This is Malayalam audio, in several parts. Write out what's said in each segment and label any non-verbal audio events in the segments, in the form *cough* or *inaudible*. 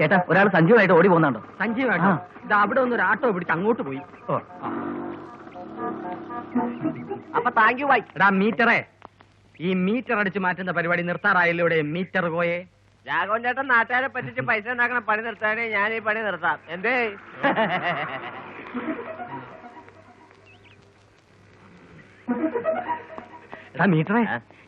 ചേട്ടാ ഒരാൾ സഞ്ജീവായിട്ട് ഓടി പോകുന്നുണ്ടോ? സഞ്ജീവാട്ടോ ഇത് അവിടെ ഒന്ന് ഒരു ആട്ടോ പിടിച്ച് അങ്ങോട്ട് പോയി. അപ്പൊ താങ്ക് യു ബൈ. എടാ മീറ്ററേ. ഈ മീറ്റർ അടിച്ച് മാറ്റുന്ന പരിപാടി നിർത്താറായല്ലോ ഇവിടെ മീറ്റർ പോയേ? രാഘവൻ ചേട്ടൻ നാട്ടുകാരെ പറ്റിച്ച് പൈസ ഉണ്ടാക്കണ പണി നിർത്താനേ ഞാൻ ഈ പണി നിർത്താം. എന്തേ? *laughs* എടാ മീറ്ററേ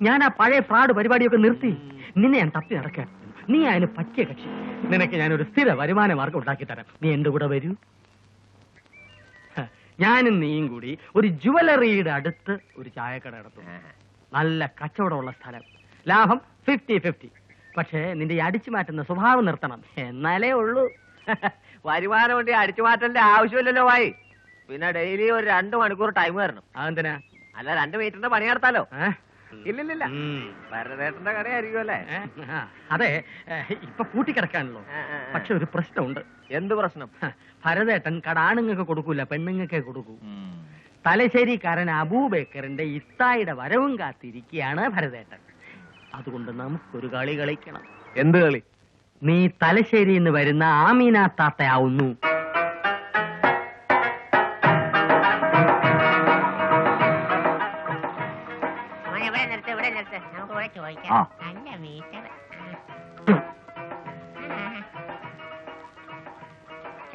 ഞാൻ ആ പഴയ ഫ്രാഡ് പരിപാടിയൊക്കെ നിർത്തി. നിന്നെ ഞാൻ തപ്പി നടക്കാൻ നീ അതിന് പറ്റിയ കക്ഷി. നിനക്ക് ഞാൻ ഒരു സ്ഥിര വരുമാന മാർഗം ഉണ്ടാക്കി തരാം. നീ എന്റെ കൂടെ വരൂ. ഞാനും നീയും കൂടി ഒരു ജുവലറിയുടെ അടുത്ത് ഒരു ചായക്കട നടത്തും. നല്ല കച്ചവടമുള്ള സ്ഥലം. ലാഭം ഫിഫ്റ്റി ഫിഫ്റ്റി പക്ഷേ നിന്റെ അടിച്ചു മാറ്റുന്ന സ്വഭാവം നിർത്തണം. എന്നാലേ ഉള്ളൂ. *laughs* വരുമാനം കൊണ്ട് അടിച്ചു മാറ്റേണ്ട ആവശ്യമില്ലല്ലോ വായി പിന്നെ ഡെയിലി ഒരു രണ്ട് മണിക്കൂർ ടൈം തരണം അതെന്തിനാ? അല്ല രണ്ട് വെയിറ്ററിന്റെ പണി നടത്താലോ? ഇല്ലില്ല. ഭരതേട്ടന്റെ കടയായിരിക്കും അല്ലേ? അതെ ഇപ്പൊ പൂട്ടിക്കിടക്കാണല്ലോ. ആ. പക്ഷെ ഒരു പ്രശ്നമുണ്ട്. എന്ത് പ്രശ്നം? ഭരതേട്ടൻ കടാണുങ്ങൾക്ക് കൊടുക്കൂല പെണ്ണുങ്ങൾക്കേ കൊടുക്കൂ. തലശ്ശേരിക്കാരൻ അബൂബേക്കറിന്റെ ഇത്തായുടെ വരവും കാത്തിരിക്കുകയാണ് ഭരതേട്ടൻ. അതുകൊണ്ട് നമുക്കൊരു കളി കളിക്കണം. എന്ത് കളി? നീ തലശ്ശേരിന്ന് നിന്ന് വരുന്ന ആമീന താത്തയാവുന്നു. മീറ്റർ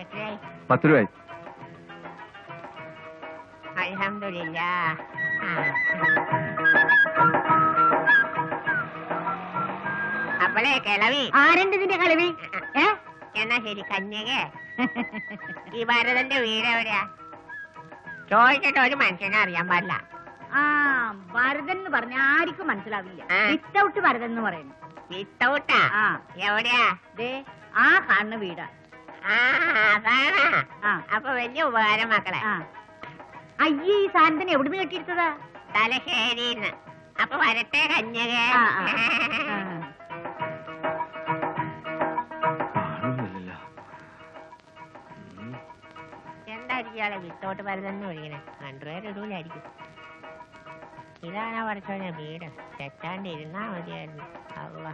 എത്രയായി പത്ത് രൂപ അലഹമില്ല അപ്പളേ കിളവി ആരുണ്ട് ഇതിന്റെ കളിവി ഏ എന്നാ ശരി കന്യക ഈ ഭാരതന്റെ വീട് എവിടെയാ ചോദിച്ചിട്ട് ഒരു മനുഷ്യനെ അറിയാൻ പാടില്ല ആ ഭരതൻ എന്ന് പറഞ്ഞ ആർക്കും മനസ്സിലാവില്ല. ആ. വിത്തൗട്ട് ഭരതൻ എന്ന് പറയുന്നു. വിത്തൗട്ടാ? ആ. എവിടെയാ? ദേ ആ കാണുന്ന വീടാ. ആ അതാണ് ആ. അപ്പൊ വലിയ ഉപകാരം മക്കളെ. ആ. അയ്യേ ഈ സാധനത്തിന് എവിടുന്ന് കെട്ടിയെടുത്തതാ തലശ്ശേരിന്ന് അപ്പൊ വരട്ടെ കഞ്ഞക ആ, ആ. ആ. എന്തായിരിക്കും ഇയാളെ വിത്തോട്ട് വരുന്നെന്ന് വിളിക്കണേ? കണ്ടുപേർ ഇടൂലായിരിക്കും. ഇതാണ് പഠിച്ചോനെ വീട്. തെറ്റാണ്ട് ഇരുന്നാ മതിയായിരുന്നു. അവ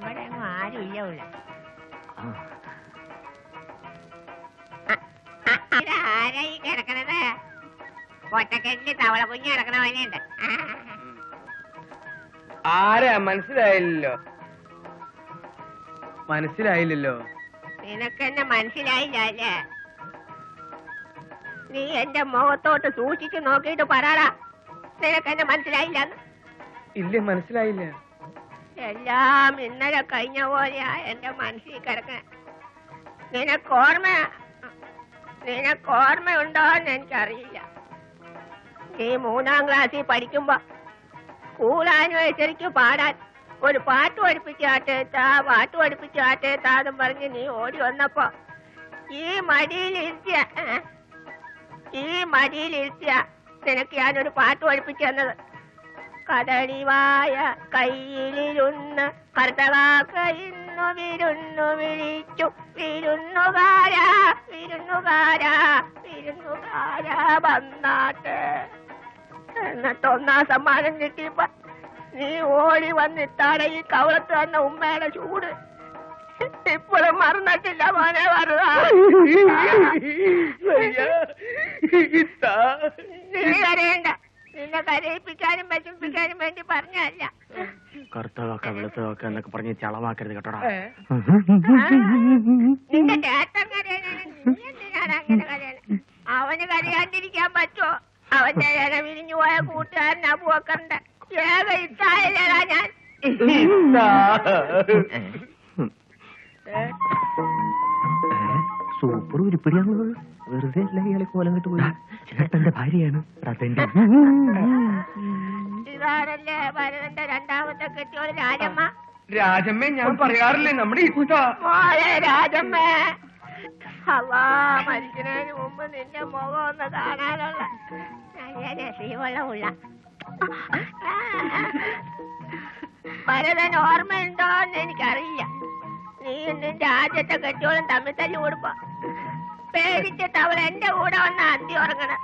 ഇവിടെ ഒന്നും ആരും ഇല്ല ആരായി കിടക്കണത്? ഒറ്റക്കെട്ടിൽ തവള കുഞ്ഞ് കിടക്കണ പോലെയുണ്ട്. ആരാ? മനസ്സിലായില്ലല്ലോ. മനസ്സിലായില്ലല്ലോ. നിനക്കെന്നെ മനസ്സിലായില്ല അല്ലേ? നീ എന്റെ മുഖത്തോട്ട് സൂക്ഷിച്ചു നോക്കിയിട്ട് നിനക്ക് എന്നെ മനസ്സിലായില്ല? ഇല്ല മനസ്സിലായില്ല. എല്ലാം ഇന്നലെ കഴിഞ്ഞ പോലെയാ എന്റെ മനസ്സിൽ കിടക്ക നിനക്ക് ഓർമ്മ നിനക്ക് ഓർമ്മയുണ്ടോന്ന് എനിക്കറിയില്ല. നീ മൂന്നാം ക്ലാസ്സിൽ പഠിക്കുമ്പോ സ്കൂൾ ആനിവേഴ്സറിക്ക് പാടാൻ ഒരു പാട്ട് പഠിപ്പിച്ചാട്ടെ താ പാട്ട് പഠിപ്പിച്ചാട്ടെ താതും പറഞ്ഞ് നീ ഓടി വന്നപ്പോ ഈ മടിയിൽ ഏ? ഈ മടിയിലിരുത്തിയ നിനക്ക് ഞാനൊരു പാട്ട് പഠിപ്പിച്ചു തന്നത്. കദളിവായ കയ്യിലിരുന്ന് കർത്തവാക്ക ഇന്നു വിരുന്നു വിളിച്ചു. വിരുന്നുകാരാ വിരുന്നുകാരാ വിരുന്നുകാരാ വന്നാട്ടെ. എന്നിട്ട് ഒന്നാം സമ്മാനം കിട്ടിയപ്പോ നീ ഓടി വന്നിട്ടാണ് ഈ കവളത്ത് വന്ന ഉമ്മയുടെ ചൂട്. ഇപ്പോഴും മറന്നിട്ടില്ല മോനെ മറന്നാ *laughs* നീ കരയണ്ട നിന്നെ കരയിപ്പിക്കാനും വിഷമിപ്പിക്കാനും വേണ്ടി പറഞ്ഞല്ല കറുത്തതൊക്കെ വെളുത്തതൊക്കെ എന്നൊക്കെ പറഞ്ഞ് ചളമാക്കരുത് കേട്ടോടാ. നിന്റെ ചേട്ടൻ എന്തിനാണ് അങ്ങനെ കരയണേ? അവന് കരയാണ്ടിരിക്കാൻ പറ്റുമോ അവന്റെ ഇല വിരിഞ്ഞു പോയ കൂട്ടുകാരൻ അബുവക്കറിന്റെ ഏക ഇത്തായല്ലേടാ ഞാൻ. സൂപ്പർ ഉരുപ്പിടിയാണുള്ളത് വെറുതെ അല്ല ഇയാളെ കോലം കിട്ടു പോയി. ചേട്ടന്റെ ഭാര്യയാണ്. അതെന്റെ ഇതാണല്ലേ ഭരതന്റെ രണ്ടാമത്തെ രാജമ്മ? രാജമ്മേ ഞാൻ പറയാറില്ലേ നമ്മുടെ രാജമ്മ അല്ലാ മരിക്കുന്നതിന് മുമ്പ് നിന്റെ മുഖം ഒന്ന് കാണാനുള്ള നല്ല രസീവെള്ളമുള്ള ഭരതൻ ഓർമ്മയുണ്ടോന്ന് എനിക്കറിയില്ല. നീ നിന്റെ ആദ്യത്തെ കെട്ടിയോളം തമ്മിൽ തല്ലി കൊടുപ്പോ പേടിച്ചിട്ട് അവൾ എന്റെ കൂടെ വന്ന് അന്തി ഉറങ്ങണം.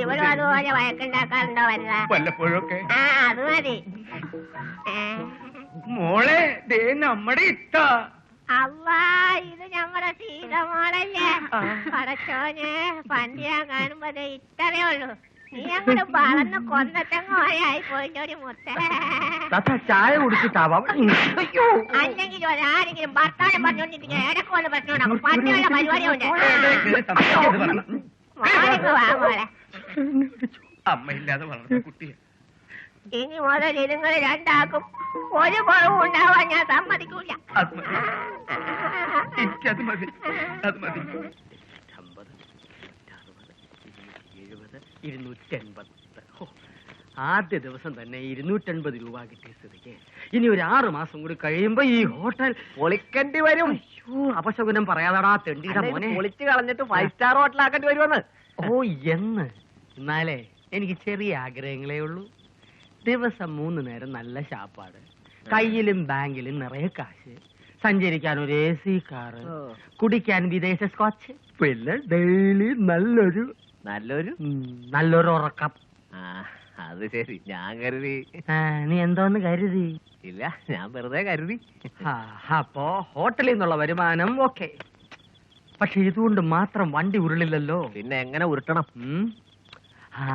ഇവരും അതുപോലെ വഴക്കുണ്ടാക്കാറുണ്ടോ വല്ല? വല്ലപ്പോഴൊക്കെ. ആ അത് മതി. മോളെ ദേ നമ്മുടെ ഇഷ്ട അవ్వా ഇത് ഞമ്മടെ സീതമോളല്ലേ പടച്ചോനെ പണ്ട് ഞാൻ കാണുമ്പോ ഇത്രയേ ഉള്ളൂ. നീ അങ്ങോട്ട് വളർന്ന് കൊന്നത്തെങ്ങോയായി പോയിട്ടൊരു മുത്ത. ചായ കുടിച്ചിട്ടാവാം. അയ്യോ. അല്ലെങ്കിൽ ഒരാരെങ്കിലും പരിപാടിയുണ്ട്. അമ്മയില്ലാതെ വളർന്ന കുട്ടിയെ. ഇനി മുതൽ ഇതുങ്ങൾ രണ്ടാക്കും ഒരു കുറവും ഉണ്ടാവാൻ ഞാൻ സമ്മതിക്കൂല. അത് മതി. അത് മതി. ഇരുന്നൂറ്റൻപത്. ആദ്യ ദിവസം തന്നെ ഇരുന്നൂറ്റൻപത് രൂപ കിട്ടിയ സ്ഥിതിക്ക്. ഇനി ഒരു ആറു മാസം കൂടി കഴിയുമ്പോ ഈ ഹോട്ടൽ പൊളിക്കേണ്ടി വരും. അപശകുനം പറയാതാടാ തെണ്ടിയുടെ മോനെ. പൊളിച്ച് കളഞ്ഞിട്ട് ഫൈവ് സ്റ്റാർ ഹോട്ടലാക്കേണ്ടി വരുമെന്ന്. ഓ എന്ന്. എന്നാലേ എനിക്ക് ചെറിയ ആഗ്രഹങ്ങളേ ഉള്ളൂ. ദിവസം മൂന്ന് നേരം നല്ല ഷാപ്പാട് കയ്യിലും ബാങ്കിലും നിറയെ കാശ്. സഞ്ചരിക്കാൻ ഒരു എ സി കാറ്. കുടിക്കാൻ വിദേശ സ്കോച്ച്. പിന്നെ ഡെയിലി നല്ലൊരു നല്ലൊരു നല്ലൊരു ഉറക്കം. അത് ശരി. ഞാൻ കരുതി. നീ എന്തോന്ന് കരുതി? ഇല്ല ഞാൻ വെറുതെ കരുതി. അപ്പോ ഹോട്ടലിൽ നിന്നുള്ള വരുമാനം ഓക്കെ. പക്ഷെ ഇതുകൊണ്ട് മാത്രം വണ്ടി ഉരുളില്ലല്ലോ. പിന്നെ എങ്ങനെ ഉരുട്ടണം. ആ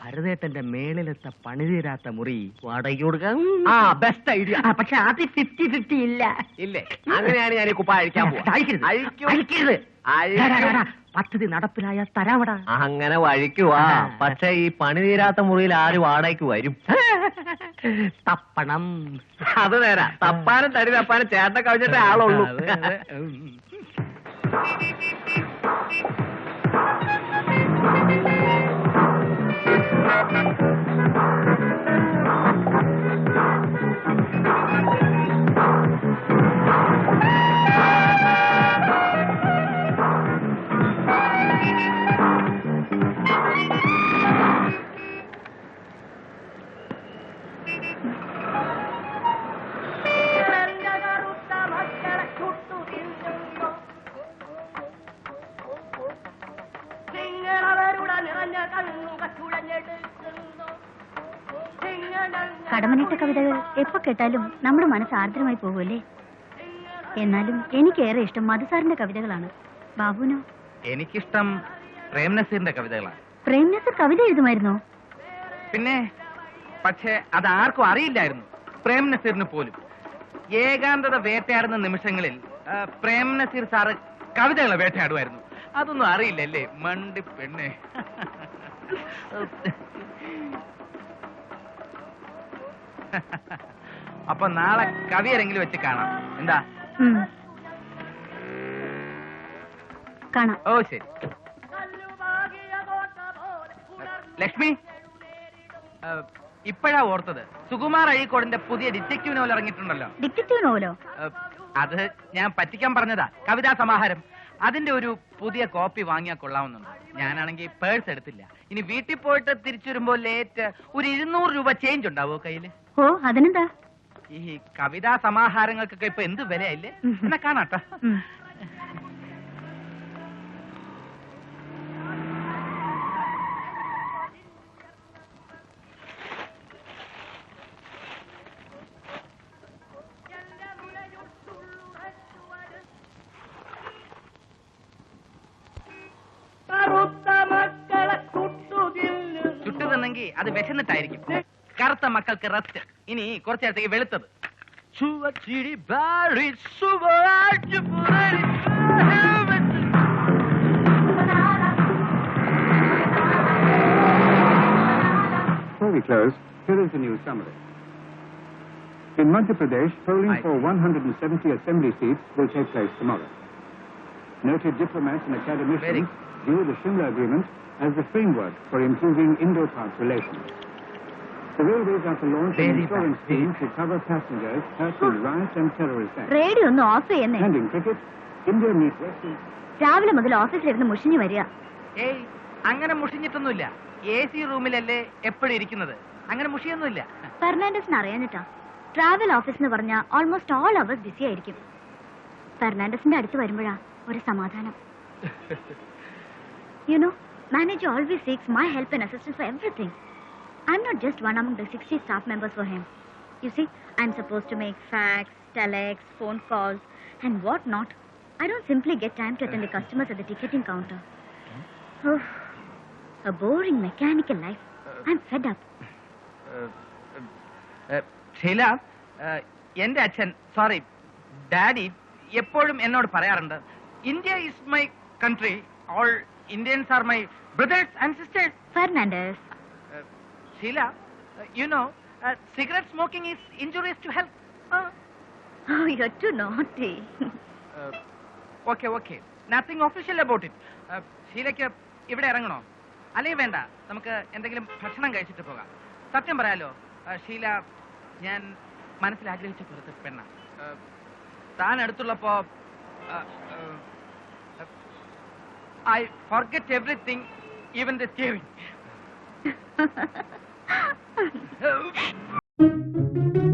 ഭരതേട്ടന്റെ മേളിലത്തെ പണി തീരാത്ത മുറി വാടകയ്ക്ക് കൊടുക്കാം. ആ ബെസ്റ്റ് ഐഡിയ പക്ഷെ അത് ഫിഫ്റ്റി ഫിഫ്റ്റി ഇല്ല. ഇല്ലേ? അങ്ങനെയാണ് ഞാൻ കുപ്പ അഴിക്കാൻ പോവാ. പദ്ധതി നടപ്പിലായ തരാവട. അങ്ങനെ വഴിക്കുവാ പക്ഷേ ഈ പണി തീരാത്ത മുറിയിൽ ആര് വാടകയ്ക്ക് വരും? തപ്പണം. അത് നേരാ. തപ്പാനും തടി തപ്പാനും ചേട്ട കവിഞ്ഞിട്ടേ ആളുള്ളൂ. Thank അതെ. *laughs* കടമനിട്ട കവിതകൾ എപ്പോ കേട്ടാലും നമ്മുടെ മനസ്സ് ആർദ്രമായി പോകുമല്ലേ? എന്നാലും എനിക്കേറെ ഇഷ്ടം മധുസാറിന്റെ കവിതകളാണ്. ബാബുനോ എനിക്കിഷ്ടം പ്രേം നസീറിന്റെ കവിതകളാണ്. പ്രേം നസീർ കവിത എഴുതുമായിരുന്നോ? പിന്നെ പക്ഷേ അത് ആർക്കും അറിയില്ലായിരുന്നു. പ്രേം നസീറിന് പോലും. ഏകാന്തത വേട്ടയാടുന്ന നിമിഷങ്ങളിൽ പ്രേംനസീർ പ്രേം നസീർ സാറ് കവിതകളെ വേട്ടയാടുമായിരുന്നു. അതൊന്നും അറിയില്ലല്ലേ? മണ്ടി പെണ്ണെ. അപ്പൊ നാളെ കവിയരെങ്കിലും വെച്ച് കാണാം. എന്താ? കാണാം ഓ ശരി. ലക്ഷ്മി? ഇപ്പോഴാ ഓർത്തത്. സുകുമാർ അഴീക്കോടിന്റെ പുതിയ ഡിറ്റക്റ്റീവ് നോവൽ ഇറങ്ങിയിട്ടുണ്ടല്ലോ. ഡിറ്റക്റ്റീവ് നോവലോ? അത് ഞാൻ പറ്റിക്കാൻ പറഞ്ഞതാ. കവിതാ സമാഹാരം. അതിന്റെ ഒരു പുതിയ കോപ്പി വാങ്ങിയാൽ കൊള്ളാവുന്നുണ്ട്. ഞാനാണെങ്കിൽ പേഴ്സ് എടുത്തില്ല. ഇനി വീട്ടിൽ പോയിട്ട് തിരിച്ചു വരുമ്പോ ലേറ്റ് ഒരു ഇരുന്നൂറ് രൂപ ചേഞ്ച് ഉണ്ടാവോ കയ്യിൽ? ഓ അതിനെന്താ? ഈ കവിതാ സമാഹാരങ്ങൾക്കൊക്കെ ഇപ്പൊ എന്ത് വിലയല്ലേ എന്നാ കാണാട്ടോ. അത് വിശന്നിട്ടായിരിക്കും കറുത്ത മക്കൾക്ക് റെസ്റ്റ് ഇനി കുറച്ചു നേരത്തേക്ക് വെളുത്തത് ചുവച്ചിരി ബാരി സുവരാജ് Purali Before we close, here is the news summary. In Madhya Pradesh, polling Aye. for 170 assembly seats will take place tomorrow. Noted diplomats and academicians view the Shimla Agreement as the framework for improving Indo-Pak relations. The railways are to launch an insurance scheme to cover passengers hurt in riots and terrorist acts. Radio ഒന്ന് ഓഫ് ചെയ്യുന്നേ And in cricket, India meet West Indies. രാവിലെ മുതൽ ഓഫീസിലിരുന്ന് മുഷിഞ്ഞു വരിക ഏയ് അങ്ങനെ മുഷിഞ്ഞിട്ടൊന്നുമില്ല എ സി റൂമിലല്ലേ എപ്പോഴും ഇരിക്കുന്നത് അങ്ങനെ മുഷിയൊന്നുമില്ല ഫെർണാണ്ടസിന് അറിയാഞ്ഞിട്ടാ ട്രാവൽ ഓഫീസ് എന്ന് പറഞ്ഞ ഓൾമോസ്റ്റ് ഓൾ അവേഴ്സ് ബിസി ആയിരിക്കും ഫെർണാണ്ടസിന്റെ അടുത്ത് വരുമ്പോഴാ ഒരു സമാധാനം you know manager always seeks my help and assistance for everything I am not just one among the 60 staff members for him. You see, I'm supposed to make fax, telex, phone calls, and what not. I don't simply get time to attend the customers at the ticketing counter. Oh, a boring mechanical life. I'm fed up. Sheela എന്റെ അച്ഛൻ സോറി ഡാഡി എപ്പോഴും എന്നോട് പറയാറുണ്ട് India is my country all Indians are my brothers and sisters Fernandez. Sheela you know cigarette smoking is injuries to health Oh, you're too naughty. Okay okay nothing official about it ഷീലയ്ക്ക് ഇവിടെ ഇറങ്ങണോ? അല്ലെങ്കിൽ വേണ്ട. നമുക്ക് എന്തെങ്കിലും ഭക്ഷണം കഴിച്ചിട്ട് പോകാം. സത്യം പറയാലോ ഷീല ഞാൻ മനസ്സിൽ ആഗ്രഹിച്ച പുറത്ത് പെണ്ണ താൻ അടുത്തുള്ളപ്പോ Uh, uh, uh, I forget everything, even the theory. *laughs* *laughs*